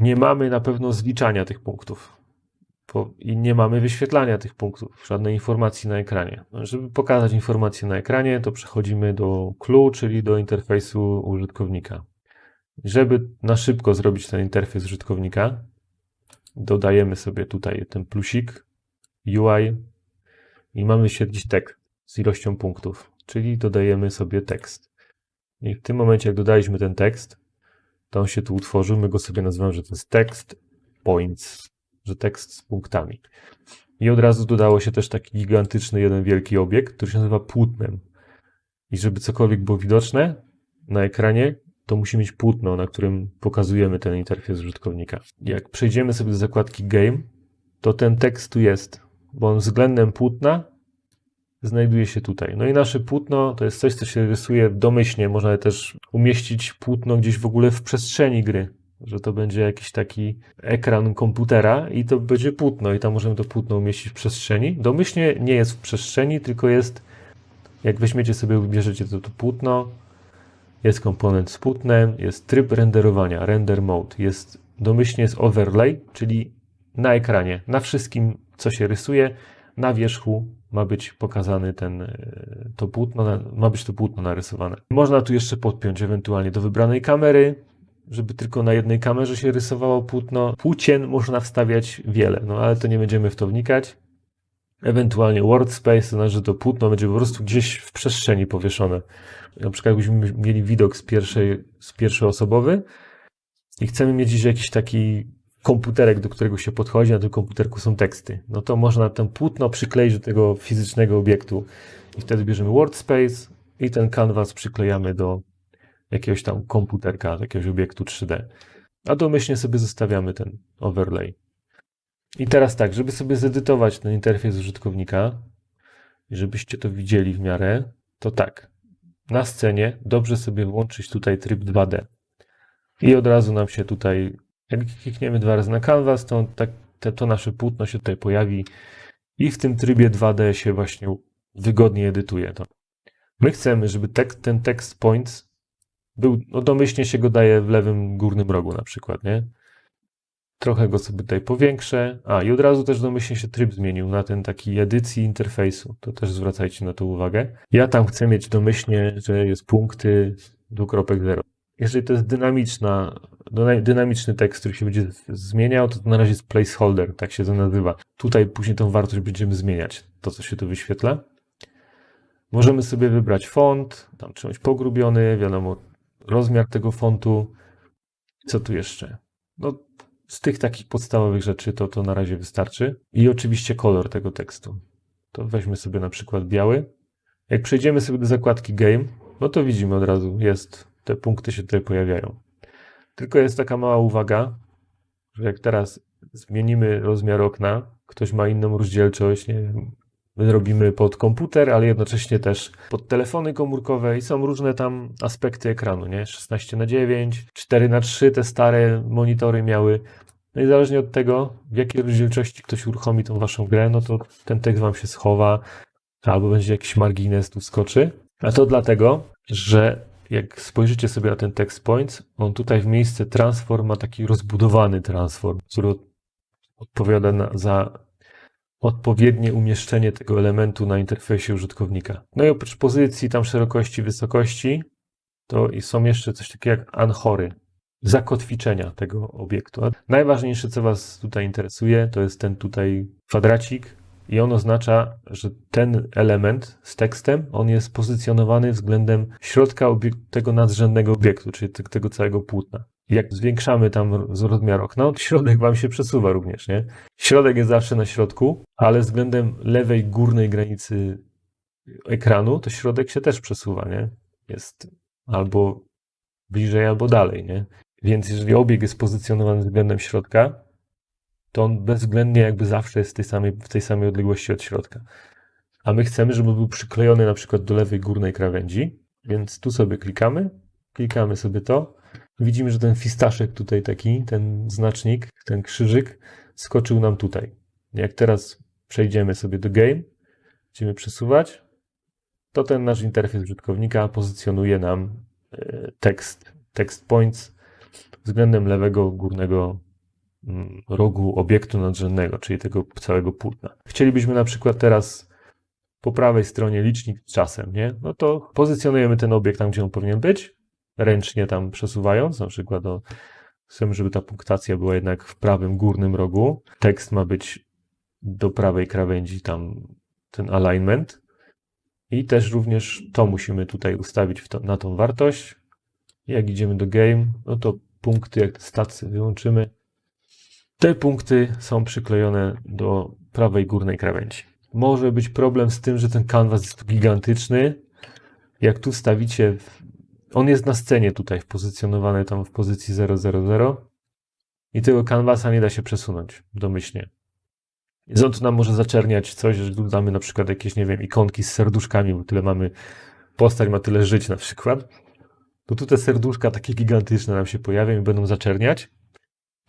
nie mamy na pewno zliczania tych punktów i nie mamy wyświetlania tych punktów, żadnej informacji na ekranie. No, żeby pokazać informację na ekranie, to przechodzimy do clue, czyli do interfejsu użytkownika. Żeby na szybko zrobić ten interfejs użytkownika, dodajemy sobie tutaj ten plusik UI i mamy świetlić tekst z ilością punktów, czyli dodajemy sobie tekst. I w tym momencie, jak dodaliśmy ten tekst, to on się tu utworzył. My go sobie nazywamy, że to jest tekst points, że tekst z punktami. I od razu dodało się też taki gigantyczny, jeden wielki obiekt, który się nazywa płótnem. I żeby cokolwiek było widoczne na ekranie, to musi mieć płótno, na którym pokazujemy ten interfejs użytkownika. Jak przejdziemy sobie do zakładki Game, to ten tekst tu jest, bo on względem płótna znajduje się tutaj. No i nasze płótno to jest coś, co się rysuje domyślnie. Można też umieścić płótno gdzieś w ogóle w przestrzeni gry, że to będzie jakiś taki ekran komputera i to będzie płótno i tam możemy to płótno umieścić w przestrzeni. Domyślnie nie jest w przestrzeni, tylko jest, jak weźmiecie sobie, wybierzecie to, to płótno, jest komponent z płótnem, jest tryb renderowania, render mode, jest domyślnie jest overlay, czyli na ekranie, na wszystkim, co się rysuje, na wierzchu ma być pokazany ten, e, to płótno, ma być to płótno narysowane. Można tu jeszcze podpiąć ewentualnie do wybranej kamery, żeby tylko na jednej kamerze się rysowało płótno. Płócien można wstawiać wiele, no ale to nie będziemy w to wnikać. Ewentualnie workspace, to znaczy, że to płótno będzie po prostu gdzieś w przestrzeni powieszone. Na przykład jakbyśmy mieli widok z pierwszej, z pierwszoosobowy i chcemy mieć jakiś taki komputerek, do którego się podchodzi, na tym komputerku są teksty. No to można ten płótno przykleić do tego fizycznego obiektu i wtedy bierzemy workspace i ten canvas przyklejamy do jakiegoś tam komputerka, do jakiegoś obiektu 3D. A domyślnie sobie zostawiamy ten overlay. I teraz tak, żeby sobie zedytować ten interfejs użytkownika, żebyście to widzieli w miarę, to tak. Na scenie dobrze sobie włączyć tutaj tryb 2D. I od razu nam się tutaj jak klikniemy dwa razy na canvas, to, tak, to, to nasze płótno się tutaj pojawi i w tym trybie 2D się właśnie wygodnie edytuje to. My chcemy, żeby tekst, ten text points był, no domyślnie się go daje w lewym górnym rogu na przykład, nie? Trochę go sobie tutaj powiększę. A, i od razu też domyślnie się tryb zmienił na ten taki edycji interfejsu. To też zwracajcie na to uwagę. Ja tam chcę mieć domyślnie, że jest punkty 2.0 jeżeli to jest dynamiczna, dynamiczny tekst, który się będzie zmieniał, to, na razie jest placeholder, tak się to nazywa. Tutaj później tą wartość będziemy zmieniać, to co się tu wyświetla. Możemy sobie wybrać font, tam czymś pogrubiony, wiadomo, rozmiar tego fontu. Co tu jeszcze? No, z tych takich podstawowych rzeczy to, to na razie wystarczy. I oczywiście kolor tego tekstu. To weźmy sobie na przykład biały. Jak przejdziemy sobie do zakładki Game, no to widzimy od razu, jest te punkty się tutaj pojawiają. Tylko jest taka mała uwaga, że jak teraz zmienimy rozmiar okna, ktoś ma inną rozdzielczość, nie wiem, my robimy pod komputer, ale jednocześnie też pod telefony komórkowe i są różne tam aspekty ekranu, nie? 16 na 9, 4 na 3 te stare monitory miały. No i zależnie od tego, w jakiej rozdzielczości ktoś uruchomi tą waszą grę, no to ten tekst wam się schowa, albo będzie jakiś margines tu skoczy. A to dlatego, że jak spojrzycie sobie na ten text points, on tutaj w miejsce transform ma taki rozbudowany transform, który odpowiada na, za odpowiednie umieszczenie tego elementu na interfejsie użytkownika. No i oprócz pozycji, tam szerokości, wysokości, to są jeszcze coś takiego jak anchory, zakotwiczenia tego obiektu. Najważniejsze, co Was tutaj interesuje, to jest ten tutaj kwadracik, i on oznacza, że ten element z tekstem, on jest pozycjonowany względem środka tego nadrzędnego obiektu, czyli tego całego płótna. Jak zwiększamy tam rozmiar okna, środek wam się przesuwa również, nie? Środek jest zawsze na środku, ale względem lewej górnej granicy ekranu, to środek się też przesuwa, nie? Jest albo bliżej, albo dalej, nie? Więc jeżeli obiekt jest pozycjonowany względem środka, to on bezwzględnie jakby zawsze jest w tej samej, w tej samej odległości od środka. A my chcemy, żeby był przyklejony na przykład do lewej górnej krawędzi, więc tu sobie klikamy, klikamy sobie to. Widzimy, że ten fistaszek tutaj taki, ten znacznik, ten krzyżyk skoczył nam tutaj. Jak teraz przejdziemy sobie do game, będziemy przesuwać, to ten nasz interfejs użytkownika pozycjonuje nam e, tekst, text points względem lewego górnego rogu obiektu nadrzędnego, czyli tego całego płótna. Chcielibyśmy na przykład teraz po prawej stronie licznik czasem, nie? No to pozycjonujemy ten obiekt tam, gdzie on powinien być, ręcznie tam przesuwając, na przykład do, chcemy, żeby ta punktacja była jednak w prawym górnym rogu. Tekst ma być do prawej krawędzi, tam ten alignment. I też również to musimy tutaj ustawić to, na tą wartość. Jak idziemy do game, no to punkty, jak stacje wyłączymy, te punkty są przyklejone do prawej górnej krawędzi. Może być problem z tym, że ten kanwas jest gigantyczny. Jak tu stawicie, on jest na scenie tutaj, pozycjonowany tam w pozycji 000 i tego kanwasa nie da się przesunąć domyślnie. Tu nam może zaczerniać coś, że dodamy na przykład jakieś, nie wiem, ikonki z serduszkami, bo tyle mamy, postać ma tyle żyć na przykład. To tu te serduszka takie gigantyczne nam się pojawią i będą zaczerniać.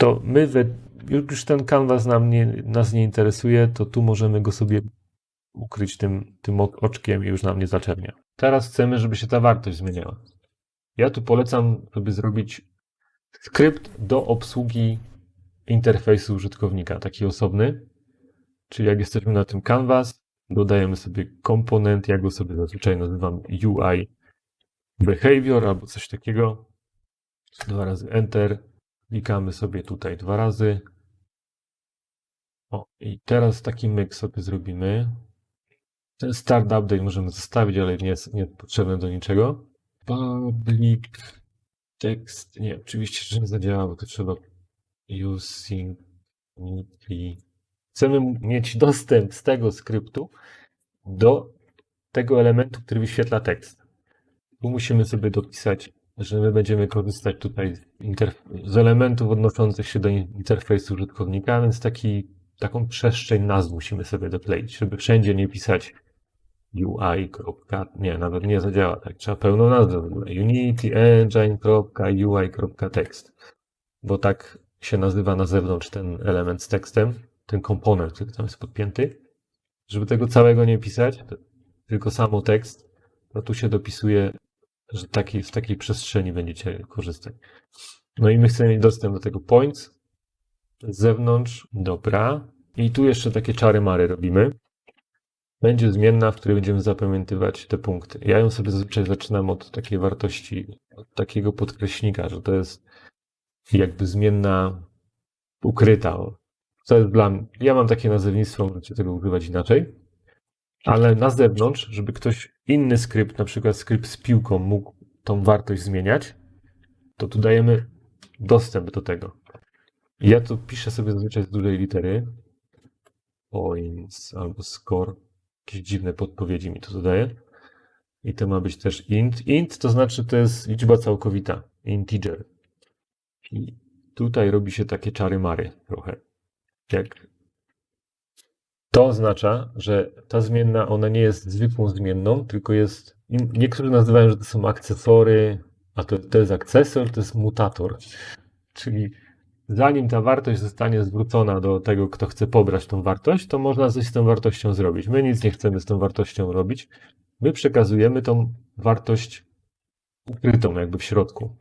To my, we, już ten kanwas nam nie, nas nie interesuje, to tu możemy go sobie ukryć tym, tym oczkiem i już nam nie zaczernia. Teraz chcemy, żeby się ta wartość zmieniała. Ja tu polecam sobie zrobić skrypt do obsługi interfejsu użytkownika, taki osobny. Czyli jak jesteśmy na tym canvas, dodajemy sobie komponent, ja go sobie zazwyczaj nazywam UI behavior albo coś takiego. Dwa razy enter. Klikamy sobie tutaj dwa razy. O, i teraz taki myk sobie zrobimy. Ten start update możemy zostawić, ale nie jest, nie jest potrzebny do niczego. Public text. Nie, oczywiście, że nie zadziała, bo to trzeba using chcemy mieć dostęp z tego skryptu do tego elementu, który wyświetla tekst. Tu musimy sobie dopisać, że my będziemy korzystać tutaj z elementów odnoszących się do interfejsu użytkownika, więc taki, taką przestrzeń nazw musimy sobie dokleić, żeby wszędzie nie pisać UI. Nie, nawet nie zadziała tak. Trzeba pełną nazwę w ogóle. Unity Engine.ui.text. Bo tak się nazywa na zewnątrz ten element z tekstem ten komponent, który tam jest podpięty. Żeby tego całego nie pisać, tylko samo tekst, to tu się dopisuje, że taki, w takiej przestrzeni będziecie korzystać. No i my chcemy mieć dostęp do tego points z zewnątrz, dobra. I tu jeszcze takie czary mary robimy. Będzie zmienna, w której będziemy zapamiętywać te punkty. Ja ją sobie zazwyczaj zaczynam od takiej wartości, od takiego podkreśnika, że to jest jakby zmienna ukryta. To jest dla mnie. Ja mam takie nazewnictwo, możecie tego używać inaczej. Ale na zewnątrz, żeby ktoś inny skrypt, na przykład skrypt z piłką, mógł tą wartość zmieniać, to tu dajemy dostęp do tego. Ja tu piszę sobie zazwyczaj z dużej litery. Points albo score. Jakieś dziwne podpowiedzi mi to dodaje. I to ma być też int. Int to znaczy to jest liczba całkowita. Integer. I tutaj robi się takie czary mary trochę jak to oznacza, że ta zmienna, ona nie jest zwykłą zmienną, tylko jest, niektórzy nazywają, że to są akcesory, a to, to jest akcesor, to jest mutator. Czyli zanim ta wartość zostanie zwrócona do tego, kto chce pobrać tą wartość, to można coś z tą wartością zrobić. My nic nie chcemy z tą wartością robić. My przekazujemy tą wartość ukrytą jakby w środku.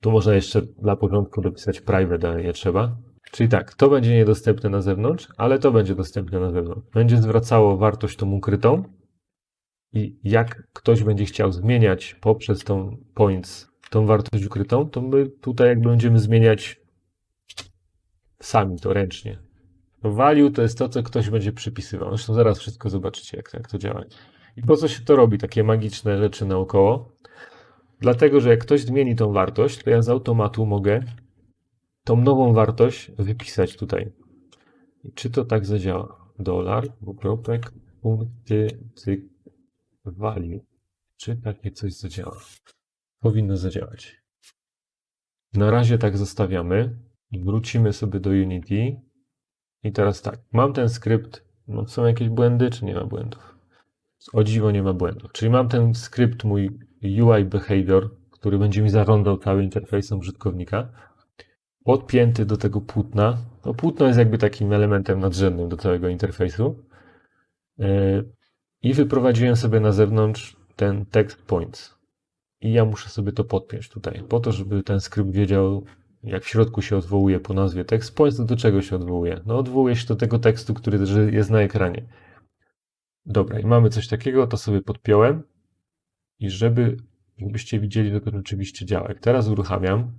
Tu można jeszcze dla porządku dopisać private, ale nie trzeba. Czyli tak, to będzie niedostępne na zewnątrz, ale to będzie dostępne na zewnątrz. Będzie zwracało wartość tą ukrytą i jak ktoś będzie chciał zmieniać poprzez tą points tą wartość ukrytą, to my tutaj jakby będziemy zmieniać sami to ręcznie. To value to jest to, co ktoś będzie przypisywał. Zresztą zaraz wszystko zobaczycie, jak, jak to działa. I po co się to robi, takie magiczne rzeczy naokoło? Dlatego, że jak ktoś zmieni tą wartość, to ja z automatu mogę tą nową wartość wypisać tutaj. Czy to tak zadziała? Dolar, dwukropek, punkty, cyk, value. Czy takie coś zadziała? Powinno zadziałać. Na razie tak zostawiamy. Wrócimy sobie do Unity. I teraz tak, mam ten skrypt. No, są jakieś błędy, czy nie ma błędów? O dziwo nie ma błędów. Czyli mam ten skrypt mój UI behavior, który będzie mi zarządzał całym interfejsem użytkownika podpięty do tego płótna. No, płótno jest jakby takim elementem nadrzędnym do całego interfejsu. E, I wyprowadziłem sobie na zewnątrz ten text points. I ja muszę sobie to podpiąć tutaj, po to, żeby ten skrypt wiedział, jak w środku się odwołuje po nazwie text points, do czego się odwołuje? No odwołuje się do tego tekstu, który jest na ekranie. Dobra, i mamy coś takiego, to sobie podpiąłem i żeby, żebyście widzieli, że to rzeczywiście działa. Jak teraz uruchamiam,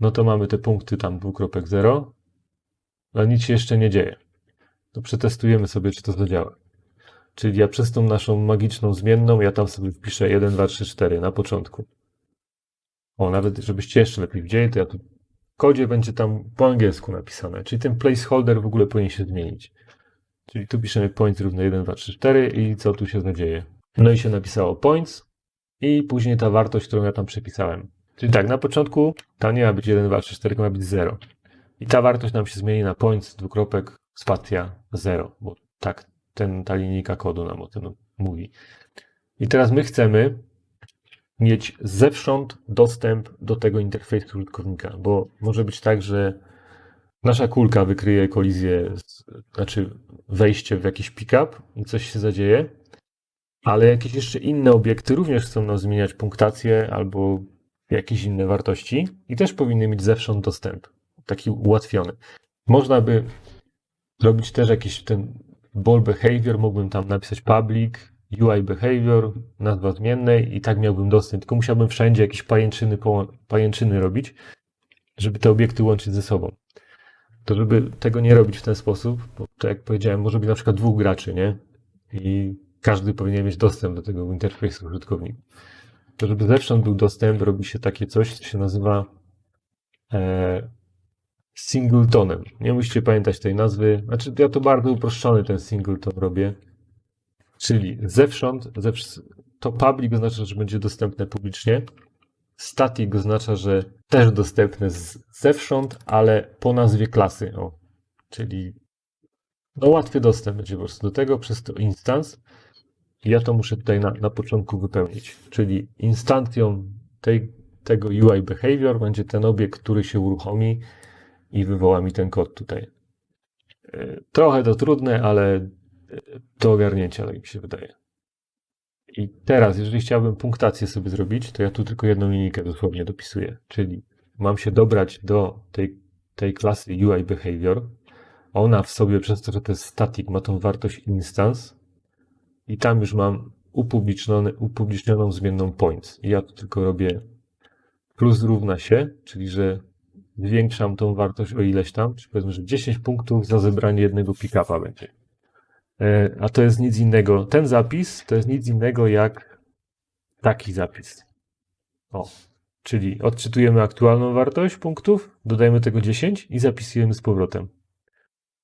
no to mamy te punkty tam 2.0, ale nic się jeszcze nie dzieje. To przetestujemy sobie, czy to zadziała. Czyli ja przez tą naszą magiczną zmienną, ja tam sobie wpiszę 1, 2, 3, 4 na początku. O, nawet żebyście jeszcze lepiej widzieli, to ja tu w kodzie będzie tam po angielsku napisane. Czyli ten placeholder w ogóle powinien się zmienić. Czyli tu piszemy points równe 1, 2, 3, 4 i co tu się zadzieje. No i się napisało points i później ta wartość, którą ja tam przepisałem. Czyli tak, na początku ta nie ma być 1, 2, 3, 4, tylko ma być 0. I ta wartość nam się zmieni na points, dwukropek, spacja 0, bo tak ten, ta linijka kodu nam o tym mówi. I teraz my chcemy mieć zewsząd dostęp do tego interfejsu użytkownika, bo może być tak, że nasza kulka wykryje kolizję, znaczy wejście w jakiś pickup i coś się zadzieje, ale jakieś jeszcze inne obiekty również chcą nam zmieniać punktację albo jakieś inne wartości i też powinny mieć zewsząd dostęp, taki ułatwiony. Można by zrobić też jakiś ten ball behavior, mógłbym tam napisać public, UI behavior, nazwa zmiennej i tak miałbym dostęp, tylko musiałbym wszędzie jakieś pajęczyny, pajęczyny robić, żeby te obiekty łączyć ze sobą. To żeby tego nie robić w ten sposób, bo to jak powiedziałem, może być na przykład dwóch graczy, nie? I każdy powinien mieć dostęp do tego interfejsu użytkownika. Żeby zewsząd był dostęp, robi się takie coś, co się nazywa e, singletonem. Nie musicie pamiętać tej nazwy. Znaczy, ja to bardzo uproszczony ten singleton robię. Czyli zewsząd, zewsząd to public oznacza, że będzie dostępne publicznie. Static oznacza, że też dostępne z, zewsząd, ale po nazwie klasy. O, czyli no łatwy dostęp będzie po prostu do tego przez to instance. Ja to muszę tutaj na, na początku wypełnić. Czyli instancją tej, tego UI behavior będzie ten obiekt, który się uruchomi i wywoła mi ten kod tutaj. E, trochę to trudne, ale do ogarnięcia, tak mi się wydaje. I teraz, jeżeli chciałbym punktację sobie zrobić, to ja tu tylko jedną linijkę dosłownie dopisuję, czyli mam się dobrać do tej, tej klasy UI Behavior. Ona w sobie, przez to, że to jest static, ma tą wartość instance i tam już mam upublicznioną zmienną points. I ja tu tylko robię plus równa się, czyli że zwiększam tą wartość o ileś tam, czy powiedzmy, że 10 punktów za zebranie jednego pick-upa będzie. E, a to jest nic innego. Ten zapis to jest nic innego jak taki zapis. O, czyli odczytujemy aktualną wartość punktów, dodajemy tego 10 i zapisujemy z powrotem.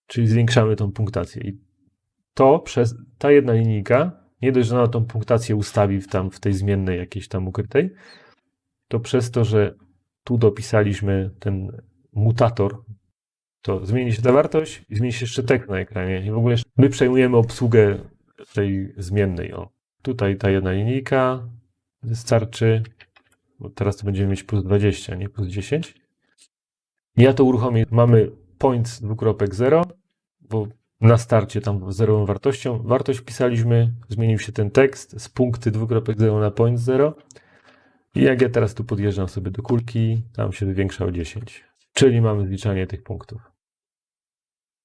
Czyli zwiększamy tą punktację. I to przez ta jedna linijka, nie dość, że ona tą punktację ustawi w, tam, w tej zmiennej jakiejś tam ukrytej, to przez to, że tu dopisaliśmy ten mutator, to zmieni się ta wartość i zmieni się jeszcze tekst na ekranie. I w ogóle my przejmujemy obsługę tej zmiennej. O, tutaj ta jedna linijka wystarczy, bo teraz to będziemy mieć plus 20, nie plus 10. Ja to uruchomię. Mamy points dwukropek 0, bo na starcie tam zerową wartością. Wartość wpisaliśmy, zmienił się ten tekst z punkty dwukropek 0 na point 0. I jak ja teraz tu podjeżdżam sobie do kulki, tam się zwiększa o 10. Czyli mamy zliczanie tych punktów.